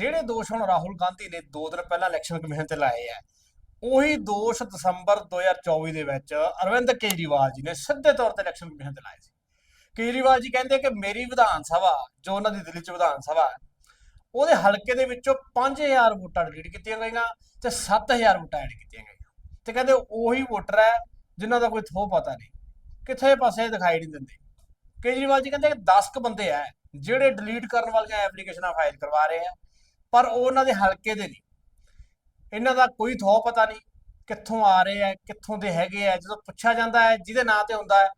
ਜਿਹੜੇ ਦੋਸ਼ ਹੁਣ ਰਾਹੁਲ ਗਾਂਧੀ ਨੇ 2 ਦਿਨ ਪਹਿਲਾਂ ਇਲੈਕਸ਼ਨ ਕਮਿਸ਼ਨ ਤੇ ਲਾਏ ਆ, ਉਹੀ ਦੋਸ਼ ਦਸੰਬਰ 2024 ਦੇ ਵਿੱਚ ਅਰਵਿੰਦ ਕੇਜਰੀਵਾਲ ਜੀ ਨੇ ਸਿੱਧੇ ਤੌਰ ਤੇ ਇਲੈਕਸ਼ਨ ਕਮਿਸ਼ਨ ਤੇ ਲਾਏ ਸੀ। ਕੇਜਰੀਵਾਲ ਜੀ ਕਹਿੰਦੇ ਕਿ ਮੇਰੀ ਵਿਧਾਨ ਸਭਾ, ਜੋ ਉਹਨਾਂ ਦੀ ਦਿੱਲੀ ਚ ਵਿਧਾਨ ਸਭਾ ਹੈ, ਉਹਦੇ ਹਲਕੇ ਦੇ ਵਿੱਚੋਂ 5000 ਵੋਟਾਂ ਡਿਲੀਟ ਕੀਤੀਆਂ ਗਈਆਂ ਤੇ 7000 ਵੋਟਾਂ ਐਡ ਕੀਤੀਆਂ ਗਈਆਂ। ਤੇ ਕਹਿੰਦੇ ਉਹੀ ਵੋਟਰ ਹੈ ਜਿਨ੍ਹਾਂ ਦਾ ਕੋਈ ਥੋ ਪਤਾ ਨਹੀਂ, ਕਿੱਥੇ ਪਾਸੇ ਦਿਖਾਈ ਨਹੀਂ ਦਿੰਦੇ। ਕੇਜਰੀਵਾਲ ਜੀ ਕਹਿੰਦੇ ਕਿ 10 ਕ ਬੰਦੇ ਆ ਜਿਹੜੇ ਡਿਲੀਟ ਕਰਨ ਵਾਲੀਆਂ ਐਪਲੀਕੇਸ਼ਨਾਂ ਫਾਈਲ ਕਰਵਾ ਰਹੇ ਆ ਪਰ ਉਹ ਉਹਨਾਂ ਦੇ ਹਲਕੇ ਦੇ ਨਹੀਂ। ਇਹਨਾਂ ਦਾ ਕੋਈ ਥੋ ਪਤਾ ਨਹੀਂ ਕਿੱਥੋਂ ਆ ਰਹੇ ਆ, ਕਿੱਥੋਂ ਦੇ ਹੈਗੇ ਆ, ਜਦੋਂ ਪੁੱਛਿਆ ਜਾਂਦਾ ਹੈ, ਜਿਹਦੇ ਨਾਂ ਤੇ ਹੁੰਦਾ ਹੈ,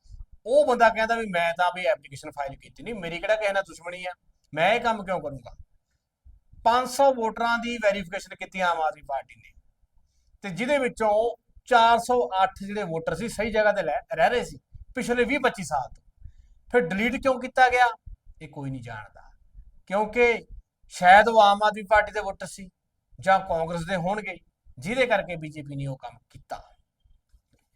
ਉਹ ਬੰਦਾ ਕਹਿੰਦਾ ਵੀ ਮੈਂ ਤਾਂ ਵੀ ਐਪਲੀਕੇਸ਼ਨ ਫਾਈਲ ਕੀਤੀ ਨਹੀਂ, ਮੇਰੀ ਕਿਹੜਾ ਕਿਸੇ ਨਾਲ ਦੁਸ਼ਮਣੀ ਆ? ਮੈਂ ਇਹ ਕੰਮ ਕਿਉਂ ਕਰੂੰਗਾ? 500 ਵੋਟਰਾਂ ਦੀ ਵੈਰੀਫਿਕੇਸ਼ਨ ਕੀਤੀ ਆਮ ਆਦਮੀ ਪਾਰਟੀ ਨੇ। ਤੇ ਜਿਹਦੇ ਵਿੱਚੋਂ 408 ਜਿਹੜੇ ਵੋਟਰ ਸੀ, ਸਹੀ ਜਗ੍ਹਾ ਤੇ ਲੈ- ਰਹਿ ਰਹੇ ਸੀ, ਪਿਛਲੇ 20 25 ਸਾਲ ਤੋਂ। ਫਿਰ ਡਿਲੀਟ ਕਿਉਂ ਕੀਤਾ ਗਿਆ? ਇਹ ਕੋਈ ਨਹੀਂ ਜਾਣਦਾ। ਕਿਉਂਕਿ ਸ਼ਾਇਦ ਉਹ ਆਮ ਆਦਮੀ ਪਾਰਟੀ ਦੇ ਵੋਟਰ ਸੀ ਜਾਂ ਕਾਂਗਰਸ ਦੇ ਹੋਣਗੇ ਜਿਹਦੇ ਕਰਕੇ ਬੀਜੇਪੀ ਨੇ ਉਹ ਕੰਮ ਕੀਤਾ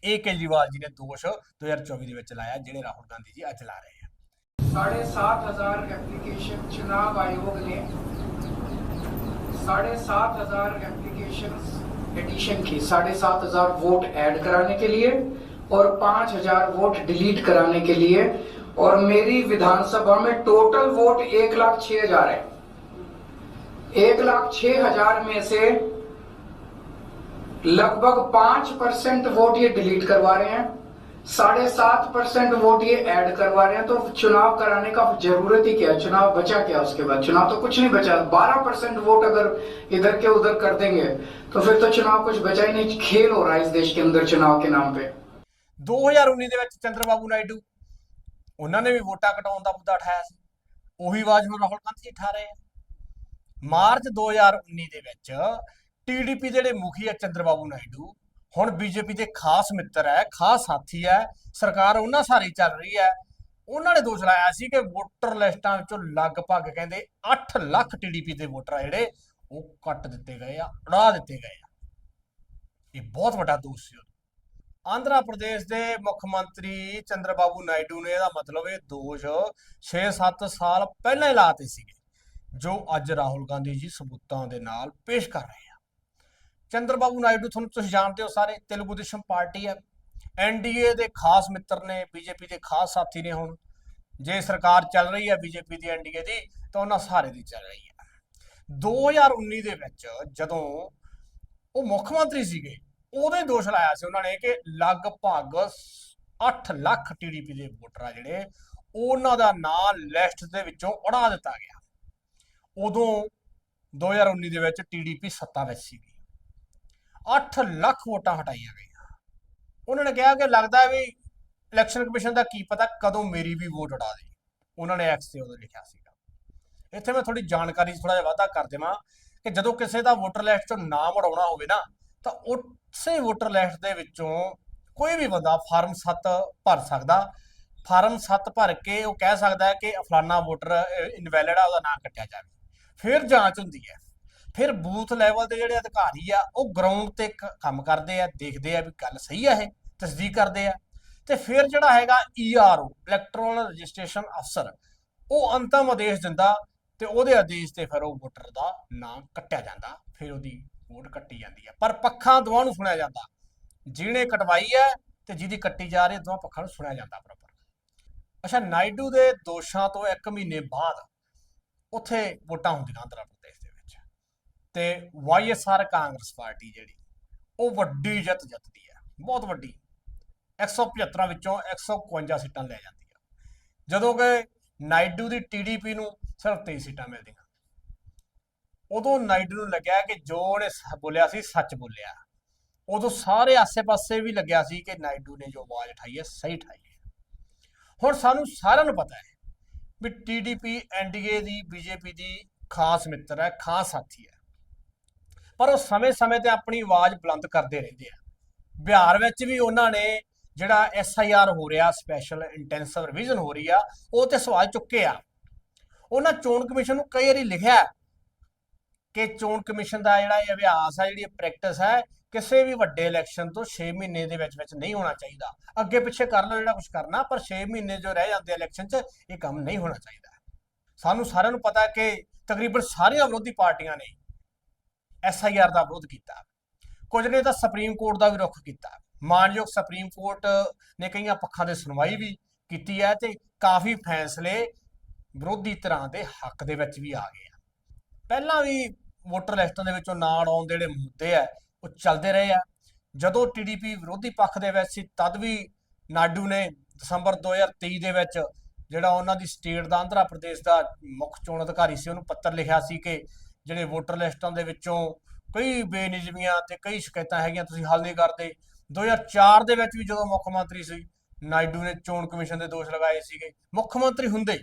ਇਹ ਕੇਜਰੀਵਾਲ ਜੀ ਨੇ ਦੋਸ਼ 2024 ਦੇ ਵਿੱਚ ਲਾਇਆ ਜਿਹੜੇ ਰਾਹੁਲ ਗਾਂਧੀ ਜੀ ਅੱਜ ਲਾ ਰਹੇ ਆ साढ़े सात हजार एप्लीकेशन चुनाव आयोग ने साढ़े सात हजार एप्लीकेशन एडिशन की साढ़े सात हजार वोट ऐड कराने के लिए और पांच हजार वोट डिलीट कराने के लिए और मेरी विधानसभा में टोटल वोट एक लाख छह हजार है एक लाख छह हजार में से लगभग पांच परसेंट वोट ये डिलीट करवा रहे हैं साढ़े सात परसेंट वोट ये ऐड करवा रहे हैं तो चुनाव कराने का जरूरत ही क्या है चुनाव बचा क्या उसके बाद चुनाव तो कुछ नहीं बचा बारह परसेंट वोट अगर इधर के उधर कर देंगे तो फिर तो चुनाव कुछ बचा ही नहीं खेल हो रहा है इस देश के अंदर चुनाव के नाम पे 2019 ਦੇ ਵਿੱਚ ਚੰਦਰਬਾਬੂ ਨਾਇਡੂ ਉਹਨਾਂ ਨੇ ਵੀ ਵੋਟਾਂ ਕਟਾਉਣ ਦਾ ਮੁੱਦਾ ਉਠਾਇਆ ਸੀ ਉਹੀ ਆਵਾਜ਼ ਹੁਣ ਰਾਹੁਲ ਗਾਂਧੀ ਜੀ ਉਠਾ ਰਹੇ ਆ ਮਾਰਚ 2019 ਦੇ ਵਿੱਚ ਟੀਡੀਪੀ ਦੇ ਜਿਹੜੇ ਮੁਖੀ ਆ ਚੰਦਰਬਾਬੂ ਨਾਇਡੂ, ਹੁਣ ਬੀਜੇਪੀ ਦੇ ਖਾਸ ਮਿੱਤਰ ਹੈ, ਖਾਸ ਸਾਥੀ ਹੈ, ਸਰਕਾਰ ਉਹਨਾਂ ਸਾਰੀ ਚੱਲ ਰਹੀ ਹੈ। ਉਹਨਾਂ ਨੇ ਦੋਸ਼ ਲਾਇਆ ਸੀ ਕਿ ਵੋਟਰ ਲਿਸਟਾਂ ਵਿੱਚੋਂ ਲਗਭਗ ਕਹਿੰਦੇ 8 ਲੱਖ ਟੀਡੀਪੀ ਦੇ ਵੋਟਰ ਆ ਜਿਹੜੇ ਉਹ ਕੱਟ ਦਿੱਤੇ ਗਏ ਆ, ਉਡਾ ਦਿੱਤੇ ਗਏ ਆ। ਇਹ ਬਹੁਤ ਵੱਡਾ ਦੋਸ਼ ਸੀ ਆਂਧਰਾ ਪ੍ਰਦੇਸ਼ ਦੇ ਮੁੱਖ ਮੰਤਰੀ ਚੰਦਰਬਾਬੂ ਨਾਇਡੂ ਨੇ ਇਹਦਾ ਮਤਲਬ ਇਹ ਦੋਸ਼ 6-7 ਸਾਲ ਪਹਿਲਾਂ ਹੀ ਲਾਤੇ ਸੀਗੇ। ਜੋ ਅੱਜ ਰਾਹੁਲ ਗਾਂਧੀ ਜੀ ਸਬੂਤਾਂ ਦੇ ਨਾਲ ਪੇਸ਼ ਕਰ ਰਹੇ ਆ। ਚੰਦਰਬਾਬੂ ਨਾਇਡੂ, ਤੁਹਾਨੂੰ ਤੁਸੀਂ ਜਾਣਦੇ ਹੋ ਸਾਰੇ, ਤੇਲਗੂ ਦੇਸ਼ਮ ਪਾਰਟੀ ਹੈ। ਐਨਡੀਏ ਦੇ ਖਾਸ ਮਿੱਤਰ ਨੇ ਬੀਜੇਪੀ ਦੇ ਖਾਸ ਸਾਥੀ ਨੇ ਹੁਣ। ਜੇ ਸਰਕਾਰ ਚੱਲ ਰਹੀ ਹੈ ਬੀਜੇਪੀ ਦੀ ਐਨਡੀਏ ਦੀ, ਤਾਂ ਉਹਨਾਂ ਸਾਰੇ ਦੀ ਚੱਲ ਰਹੀ ਹੈ। 2019 ਦੇ ਵਿੱਚ ਜਦੋਂ ਉਹ ਮੁੱਖ ਮੰਤਰੀ ਸੀਗੇ, ਉਹਦੇ ਦੋਸ਼ ਲਾਇਆ ਸੀ ਉਹਨਾਂ ਨੇ ਕਿ ਲਗਭਗ 8 ਲੱਖ ਟੀਡੀਪੀ ਦੇ ਵੋਟਰ ਆ ਜਿਹੜੇ, ਉਹਨਾਂ ਦਾ ਨਾਂ ਲਿਸਟ ਦੇ ਵਿੱਚੋਂ ਉਡਾ ਦਿੱਤਾ ਗਿਆ। ਉਦੋਂ 2019 ਦੇ ਵਿੱਚ ਟੀਡੀਪੀ ਸੱਤਾ ਵਿੱਚ ਸੀਗੀ। 8 ਲੱਖ ਵੋਟਾਂ ਹਟਾਈਆਂ ਗਈਆਂ। ਉਹਨਾਂ ਨੇ ਕਿਹਾ ਕਿ ਲੱਗਦਾ ਵੀ ਇਲੈਕਸ਼ਨ ਕਮਿਸ਼ਨ ਦਾ ਕੀ ਪਤਾ ਕਦੋਂ ਮੇਰੀ ਵੀ ਵੋਟ ਉਡਾ ਦੇ। ਉਹਨਾਂ ਨੇ ਐਕਸ ਤੇ ਉਦੋਂ ਲਿਖਿਆ ਸੀਗਾ। ਇੱਥੇ ਮੈਂ ਥੋੜੀ ਜਾਣਕਾਰੀ ਥੋੜਾ ਜਿਹਾ ਵਾਧਾ ਕਰ ਦੇਵਾਂ ਕਿ ਜਦੋਂ ਕਿਸੇ ਦਾ ਵੋਟਰ ਲਿਸਟ ਚੋਂ ਨਾਮ ਉਡਾਉਣਾ ਹੋਵੇ ਨਾ, ਤਾਂ ਉਸੇ ਵੋਟਰ ਲਿਸਟ ਦੇ ਵਿੱਚੋਂ ਕੋਈ ਵੀ ਬੰਦਾ ਫਾਰਮ 7 ਭਰ ਸਕਦਾ। ਫਾਰਮ 7 ਭਰ ਕੇ ਉਹ ਕਹਿ ਸਕਦਾ ਹੈ ਕਿ ਫਲਾਨਾ ਵੋਟਰ ਇਨਵੈਲਿਡ ਆ, ਉਹਦਾ ਨਾਮ ਕੱਟਿਆ ਜਾਵੇ। ਫਿਰ ਜਾਂਚ ਹੁੰਦੀ ਹੈ। ਫਿਰ ਬੂਥ ਲੈਵਲ ਦੇ ਜਿਹੜੇ ਅਧਿਕਾਰੀ ਆ, ਉਹ ਗਰਾਊਂਡ ਤੇ ਕੰਮ ਕਰਦੇ ਆ, ਦੇਖਦੇ ਆ ਵੀ ਗੱਲ ਸਹੀ ਆ ਇਹ, ਤਸਦੀਕ ਕਰਦੇ ਆ। ਤੇ ਫਿਰ ਜਿਹੜਾ ਹੈਗਾ ਈਆਰਓ ਇਲੈਕਟ੍ਰੋਨਲ ਰਜਿਸਟ੍ਰੇਸ਼ਨ ਅਫਸਰ ਉਹ ਅੰਤਮ ਆਦੇਸ਼ ਦਿੰਦਾ ਤੇ ਉਹਦੇ ਆਦੇਸ਼ ਤੇ ਫਿਰ ਉਹ ਵੋਟਰ ਦਾ ਨਾਮ ਕੱਟਿਆ ਜਾਂਦਾ, ਫਿਰ ਉਹਦੀ ਵੋਟ ਕੱਟੀ ਜਾਂਦੀ ਹੈ ਪਰ ਪੱਖਾਂ ਦੋਵਾਂ ਨੂੰ ਸੁਣਿਆ ਜਾਂਦਾ। ਜਿਹਨੇ ਕਟਵਾਈ ਹੈ ਤੇ ਜਿਹਦੀ ਕੱਟੀ ਜਾ ਰਹੀ ਹੈ, ਦੋਵਾਂ ਪੱਖਾਂ ਨੂੰ ਸੁਣਿਆ ਜਾਂਦਾ ਪ੍ਰੋਪਰ ਅੱਛਾ, ਨਾਇਡੂ ਦੇ ਦੋਸ਼ਾਂ ਤੋਂ 1 ਮਹੀਨੇ ਬਾਅਦ ਉੱਥੇ ਵੋਟਾਂ ਹੁੰਦੀਆਂ ਆਂਧਰਾ ਪ੍ਰਦੇਸ਼ ਦੇ ਵਿੱਚ। ਤੇ ਵਾਈਐਸਆਰ ਕਾਂਗਰਸ ਪਾਰਟੀ ਜਿਹੜੀ, ਉਹ ਵੱਡੀ ਜਿੱਤ ਜਿੱਤਦੀ ਹੈ। ਬਹੁਤ ਵੱਡੀ। 175 ਵਿੱਚੋਂ 151 ਸੀਟਾਂ ਲੈ ਜਾਂਦੀ ਹੈ। ਜਦੋਂ ਕਿ ਨਾਇਡੂ ਦੀ ਟੀਡੀਪੀ ਨੂੰ ਸਿਰਫ 23 ਸੀਟਾਂ ਮਿਲਦੀਆਂ। ਉਦੋਂ ਨਾਇਡੂ ਨੂੰ ਲੱਗਿਆ ਕਿ ਜੋ ਉਹਨੇ ਬੋਲਿਆ ਸੀ, ਸੱਚ ਬੋਲਿਆ। ਉਦੋਂ ਸਾਰੇ ਆਸੇ-ਪਾਸੇ ਵੀ ਲੱਗਿਆ ਸੀ ਕਿ ਨਾਇਡੂ ਨੇ ਜੋ ਆਵਾਜ਼ ਉਠਾਈ ਹੈ, ਸਹੀ ਉਠਾਈ ਹੈ। ਹੁਣ ਸਾਨੂੰ ਸਾਰਿਆਂ ਨੂੰ ਪਤਾ ਹੈ ਵੀ ਟੀਡੀਪੀ ਐਨਡੀਏ ਦੀ ਬੀਜੇਪੀ ਦੀ ਖਾਸ ਮਿੱਤਰ ਹੈ, ਖਾਸ ਸਾਥੀ ਹੈ। ਪਰ ਉਹ ਸਮੇਂ-ਸਮੇਂ ਤੇ ਆਪਣੀ ਆਵਾਜ਼ ਬੁਲੰਦ ਕਰਦੇ ਰਹਿੰਦੇ ਆ। ਬਿਹਾਰ ਵਿੱਚ ਵੀ ਉਹਨਾਂ ਨੇ ਜਿਹੜਾ ਐਸਆਈਆਰ ਹੋ ਰਿਹਾ ਸਪੈਸ਼ਲ ਇੰਟੈਂਸਿਵ ਰਿਵੀਜ਼ਨ ਹੋ ਰਹੀ ਆ, ਉਹ ਤੇ ਸਵਾਲ ਚੁੱਕੇ ਆ। ਉਹਨਾਂ ਚੋਣ ਕਮਿਸ਼ਨ ਨੂੰ ਕਈ ਵਾਰੀ ਲਿਖਿਆ ਕਿ ਚੋਣ ਕਮਿਸ਼ਨ ਦਾ ਜਿਹੜਾ ਇਹ ਅਭਿਆਸ ਹੈ, ਜਿਹੜੀ ਪ੍ਰੈਕਟਿਸ ਹੈ ਕਿਸੇ ਵੀ ਵੱਡੇ ਇਲੈਕਸ਼ਨ ਤੋਂ 6 ਮਹੀਨੇ ਦੇ ਵਿੱਚ ਵਿੱਚ ਨਹੀਂ ਹੋਣਾ ਚਾਹੀਦਾ। ਅੱਗੇ ਪਿੱਛੇ ਕਰ ਲਓ ਜਿਹੜਾ ਕੁਝ ਕਰਨਾ, ਪਰ 6 ਮਹੀਨੇ ਜੋ ਰਹਿ ਜਾਂਦੇ ਇਲੈਕਸ਼ਨ 'ਚ, ਇਹ ਕੰਮ ਨਹੀਂ ਹੋਣਾ ਚਾਹੀਦਾ। ਸਾਨੂੰ ਸਾਰਿਆਂ ਨੂੰ ਪਤਾ ਹੈ ਕਿ ਤਕਰੀਬਨ ਸਾਰੀਆਂ ਵਿਰੋਧੀ ਪਾਰਟੀਆਂ ਨੇ ਐਸਆਈਆਰ ਦਾ ਵਿਰੋਧ ਕੀਤਾ। ਕੁਝ ਨੇ ਤਾਂ ਸੁਪਰੀਮ ਕੋਰਟ ਦਾ ਵੀ ਰੁਖ ਕੀਤਾ। ਮਾਨਯੋਗ ਸੁਪਰੀਮ ਕੋਰਟ ਨੇ ਕਈਆਂ ਪੱਖਾਂ ਦੇ ਸੁਣਵਾਈ ਵੀ ਕੀਤੀ ਹੈ ਤੇ ਕਾਫੀ ਫੈਸਲੇ ਵਿਰੋਧੀ ਤਰ੍ਹਾਂ ਦੇ ਹੱਕ ਦੇ ਵਿੱਚ ਵੀ ਆ ਗਏ ਆ। ਪਹਿਲਾਂ ਵੀ ਵੋਟਰ ਲਿਸਟਾਂ ਦੇ ਵਿੱਚੋਂ ਨਾਲ ਆਉਣ ਦੇ ਜਿਹੜੇ ਮੁੱਦੇ ਆ ਉਹ ਚੱਲਦੇ ਰਹੇ ਆ। ਜਦੋਂ ਟੀਡੀਪੀ ਵਿਰੋਧੀ ਪੱਖ ਦੇ ਵਿੱਚ ਸੀ, ਤਦ ਵੀ ਨਾਇਡੂ ਨੇ ਦਸੰਬਰ 2023 ਦੇ ਵਿੱਚ ਜਿਹੜਾ ਉਹਨਾਂ ਦੀ ਸਟੇਟ ਦਾ ਆਂਧਰਾ ਪ੍ਰਦੇਸ਼ ਦਾ ਮੁੱਖ ਚੋਣ ਅਧਿਕਾਰੀ ਸੀ, ਉਹਨੂੰ ਪੱਤਰ ਲਿਖਿਆ ਸੀ ਕਿ ਜਿਹੜੇ ਵੋਟਰ ਲਿਸਟਾਂ ਦੇ ਵਿੱਚੋਂ ਕਈ ਬੇਨਿਯਮੀਆਂ ਤੇ ਕਈ ਸ਼ਿਕਾਇਤਾਂ ਹੈਗੀਆਂ, ਤੁਸੀਂ ਹੱਲ ਨਹੀਂ ਕਰਦੇ। 2004 ਦੇ ਵਿੱਚ ਵੀ ਜਦੋਂ ਮੁੱਖ ਮੰਤਰੀ ਸੀ, ਨਾਇਡੂ ਨੇ ਚੋਣ ਕਮਿਸ਼ਨ ਦੇ ਦੋਸ਼ ਲਗਾਏ ਸੀਗੇ। ਮੁੱਖ ਮੰਤਰੀ ਹੁੰਦੇ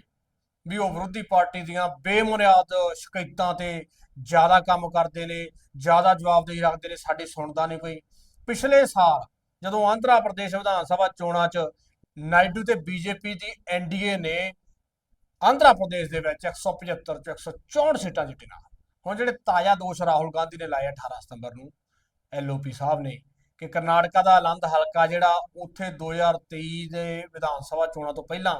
ਵੀ ਉਹ ਵਿਰੋਧੀ ਪਾਰਟੀ ਦੀਆਂ ਬੇਮੁਨਿਆਦ ਸ਼ਿਕਾਇਤਾਂ ਤੇ ਜ਼ਿਆਦਾ ਕੰਮ ਕਰਦੇ ਨੇ, ਜ਼ਿਆਦਾ ਜਵਾਬਦੇਹੀ ਰੱਖਦੇ ਨੇ, ਸਾਡੀ ਸੁਣਦਾ ਨਹੀਂ ਕੋਈ। ਪਿਛਲੇ ਸਾਲ ਜਦੋਂ ਆਂਧਰਾ ਪ੍ਰਦੇਸ਼ ਵਿਧਾਨ ਸਭਾ ਚੋਣਾਂ 'ਚ ਨਾਇਡੂ ਤੇ ਬੀਜੇਪੀ ਦੀ ਐਨਡੀਏ ਨੇ ਆਂਧਰਾ ਪ੍ਰਦੇਸ਼ ਦੇ ਵਿੱਚ 175 ਚ 164 ਸੀਟਾਂ ਜਿੱਤੀਆਂ। ਹੁਣ ਜਿਹੜੇ ਤਾਜ਼ਾ ਦੋਸ਼ ਰਾਹੁਲ ਗਾਂਧੀ ਨੇ ਲਾਏ 18 ਸਤੰਬਰ ਨੂੰ ਐਲਓਪੀ ਸਾਹਿਬ ਨੇ, ਕਿ ਕਰਨਾਟਕਾ ਦਾ ਆਲੰਦ ਹਲਕਾ ਜਿਹੜਾ ਉੱਥੇ 2023 ਦੇ ਵਿਧਾਨ ਸਭਾ ਚੋਣਾਂ ਤੋਂ ਪਹਿਲਾਂ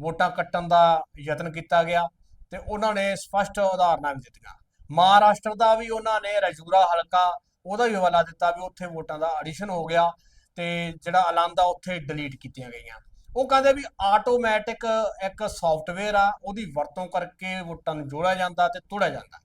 ਵੋਟਾਂ ਕੱਟਣ ਦਾ ਯਤਨ ਕੀਤਾ ਗਿਆ ਤੇ ਉਹਨਾਂ ਨੇ ਸਪਸ਼ਟ ਉਦਾਹਰਨਾਂ ਵੀ ਦਿੱਤੀਆਂ। ਮਹਾਰਾਸ਼ਟਰ ਦਾ ਵੀ ਉਹਨਾਂ ਨੇ ਰਜੂਰਾ ਹਲਕਾ, ਉਹਦਾ ਵੀ ਹਵਾਲਾ ਦਿੱਤਾ ਵੀ ਉੱਥੇ ਵੋਟਾਂ ਦਾ ਐਡੀਸ਼ਨ ਹੋ ਗਿਆ ਤੇ ਜਿਹੜਾ ਆਲੰਦ ਉੱਥੇ ਡਿਲੀਟ ਕੀਤੀਆਂ ਗਈਆਂ। ਉਹ ਕਹਿੰਦੇ ਵੀ ਆਟੋਮੈਟਿਕ ਇੱਕ ਸੌਫਟਵੇਅਰ ਆ, ਉਹਦੀ ਵਰਤੋਂ ਕਰਕੇ ਵੋਟਾਂ ਨੂੰ ਜੋੜਿਆ ਜਾਂਦਾ ਤੇ ਤੋੜਿਆ ਜਾਂਦਾ।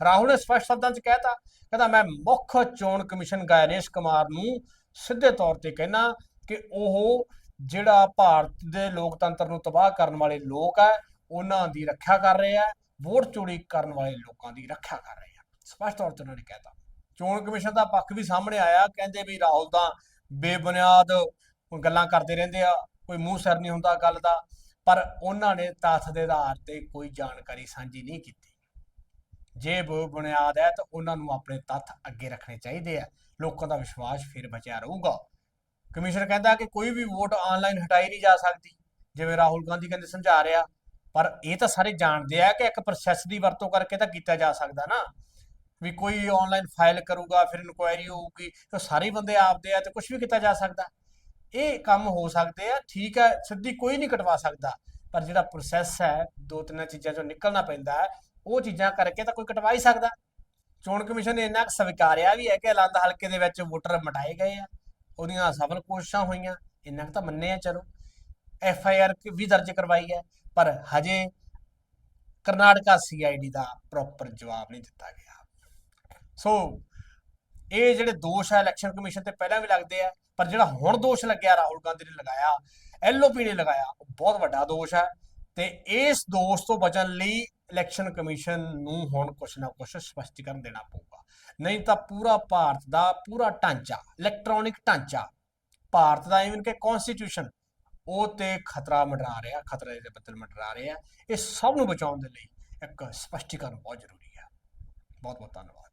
ਰਾਹੁਲ ਨੇ ਸਪਸ਼ਟ ਸ਼ਬਦਾਂ 'ਚ ਕਹਿਤਾ, ਕਹਿੰਦਾ ਮੈਂ ਮੁੱਖ ਚੋਣ ਕਮਿਸ਼ਨ ਗਾਇਰੇਸ਼ ਕੁਮਾਰ ਨੂੰ ਸਿੱਧੇ ਤੌਰ ਤੇ ਕਹਿਣਾ ਕਿ ਉਹ ਜਿਹੜਾ ਭਾਰਤ ਦੇ ਲੋਕਤੰਤਰ ਨੂੰ ਤਬਾਹ ਕਰਨ ਵਾਲੇ ਲੋਕ ਆ, ਉਹਨਾਂ ਦੀ ਰੱਖਿਆ ਕਰ ਰਹੇ ਹੈ ਵੋਟ ਚੋਰੀ ਕਰਨ ਵਾਲੇ ਲੋਕਾਂ ਦੀ ਰੱਖਿਆ ਕਰ ਰਹੇ ਆ ਸਪਸ਼ਟ ਤੌਰ ਤੇ ਉਹਨਾਂ ਨੇ ਕਹਿਤਾ ਚੋਣ ਕਮਿਸ਼ਨ ਦਾ ਪੱਖ ਵੀ ਸਾਹਮਣੇ ਆਇਆ, ਕਹਿੰਦੇ ਵੀ ਰਾਹੁਲ ਤਾਂ ਬੇਬੁਨਿਆਦ ਗੱਲਾਂ ਕਰਦੇ ਰਹਿੰਦੇ ਆ, ਕੋਈ ਮੂੰਹ ਸਿਰ ਨਹੀਂ ਹੁੰਦਾ ਗੱਲ ਦਾ, ਪਰ ਉਹਨਾਂ ਨੇ ਤੱਥ ਦੇ ਆਧਾਰ ਤੇ ਕੋਈ ਜਾਣਕਾਰੀ ਸਾਂਝੀ ਨਹੀਂ ਕੀਤੀ। ਜੇ ਬੁਨਿਆਦ ਹੈ ਤਾਂ ਉਹਨਾਂ ਨੂੰ ਆਪਣੇ ਤੱਥ ਅੱਗੇ ਰੱਖਣੇ ਚਾਹੀਦੇ ਆ। ਲੋਕਾਂ ਦਾ ਵਿਸ਼ਵਾਸ ਫਿਰ ਬਚਿਆ ਰਹੂਗਾ। ਕਮਿਸ਼ਨ ਕਹਿੰਦਾ ਕਿ ਕੋਈ ਵੀ ਵੋਟ ਆਨਲਾਈਨ ਹਟਾਈ ਨਹੀਂ ਜਾ ਸਕਦੀ। ਜਿਵੇਂ ਰਾਹੁਲ ਗਾਂਧੀ ਕਹਿੰਦੇ ਸਮਝਾ ਰਿਹਾ ਪਰ ਇਹ ਤਾਂ ਸਾਰੇ ਜਾਣਦੇ ਆ ਕਿ ਇੱਕ ਪ੍ਰੋਸੈਸ ਦੀ ਵਰਤੋਂ ਕਰਕੇ ਤਾਂ ਕੀਤਾ ਜਾ ਸਕਦਾ ਨਾ। ਵੀ ਕੋਈ ਆਨਲਾਈਨ ਫਾਈਲ ਕਰੂਗਾ, ਫਿਰ ਇਨਕੁਆਇਰੀ ਹੋਊਗੀ, ਤਾਂ ਸਾਰੇ ਬੰਦੇ ਆਪਦੇ ਆ ਤੇ ਕੁਝ ਵੀ ਕੀਤਾ ਜਾ ਸਕਦਾ। ਇਹ ਕੰਮ ਹੋ ਸਕਦੇ ਆ, ਠੀਕ ਹੈ ਸਿੱਧੀ ਕੋਈ ਨਹੀਂ ਕਟਵਾ ਸਕਦਾ। ਪਰ ਜਿਹੜਾ ਪ੍ਰੋਸੈਸ ਹੈ, ਦੋ ਤਿੰਨ ਚੀਜ਼ਾਂ ਚੋਂ ਨਿਕਲਣਾ ਪੈਂਦਾ ਉਹ ਚੀਜ਼ਾਂ ਕਰਕੇ ਤਾਂ ਕੋਈ ਕਟਵਾ ਹੀ ਸਕਦਾ। ਚੋਣ ਕਮਿਸ਼ਨ ਨੇ ਇੰਨਾ ਕੁ ਸਵੀਕਾਰਿਆ ਵੀ ਹੈ ਕਿ ਆਲੰਦ ਹਲਕੇ ਦੇ ਵਿੱਚ ਵੋਟਰ ਮਟਾਏ ਗਏ ਆ, ਉਹਦੀਆਂ ਸਫਲ ਕੋਸ਼ਿਸ਼ਾਂ ਹੋਈਆਂ, ਇੰਨਾ ਕੁ ਤਾਂ ਮੰਨੇ ਆ, ਚਲੋ। ਐਫ ਆਈ ਆਰ ਵੀ ਦਰਜ ਕਰਵਾਈ ਹੈ, ਪਰ ਹਜੇ ਕਰਨਾਟਕਾ ਸੀਆਈਡੀ ਦਾ ਪ੍ਰੋਪਰ ਜਵਾਬ ਨਹੀਂ ਦਿੱਤਾ ਗਿਆ। ਸੋ ਇਹ ਜਿਹੜੇ ਦੋਸ਼ ਹੈ ਇਲੈਕਸ਼ਨ ਕਮਿਸ਼ਨ ਤੇ ਪਹਿਲਾਂ ਵੀ ਲੱਗਦੇ ਆ, ਪਰ ਜਿਹੜਾ ਹੁਣ ਦੋਸ਼ ਲੱਗਿਆ, ਰਾਹੁਲ ਗਾਂਧੀ ਨੇ ਲਗਾਇਆ ਐਲਓਪੀ ਨੇ ਲਗਾਇਆ, ਉਹ ਬਹੁਤ ਵੱਡਾ ਦੋਸ਼ ਹੈ ਤੇ ਇਸ ਦੋਸ਼ ਤੋਂ ਬਚਣ ਲਈ ਇਲੈਕਸ਼ਨ ਕਮਿਸ਼ਨ ਨੂੰ ਹੁਣ ਕੁਛ ਨਾ ਕੁਛ ਸਪਸ਼ਟੀਕਰਨ ਦੇਣਾ ਪਊਗਾ। ਨਹੀਂ ਤਾਂ ਪੂਰਾ ਭਾਰਤ ਦਾ ਪੂਰਾ ਢਾਂਚਾ ਇਲੈਕਟ੍ਰੋਨਿਕ ਢਾਂਚਾ, ਭਾਰਤ ਦਾ ਇਵਨ ਕਿ ਕਨਸਟੀਟਿਊਸ਼ਨ ਉਹ ਤੇ ਖਤਰਾ ਮੰਡਰਾ ਰਿਹਾ ਖਤਰੇ ਦੇ ਬੱਦਲ ਮੰਡਰਾ ਰਿਹਾ ਇਹ ਸਭ ਨੂੰ ਬਚਾਉਣ ਦੇ ਲਈ ਇੱਕ ਸਪਸ਼ਟੀਕਰਨ ਬਹੁਤ ਜ਼ਰੂਰੀ ਹੈ ਬਹੁਤ ਬਹੁਤ ਧੰਨਵਾਦ।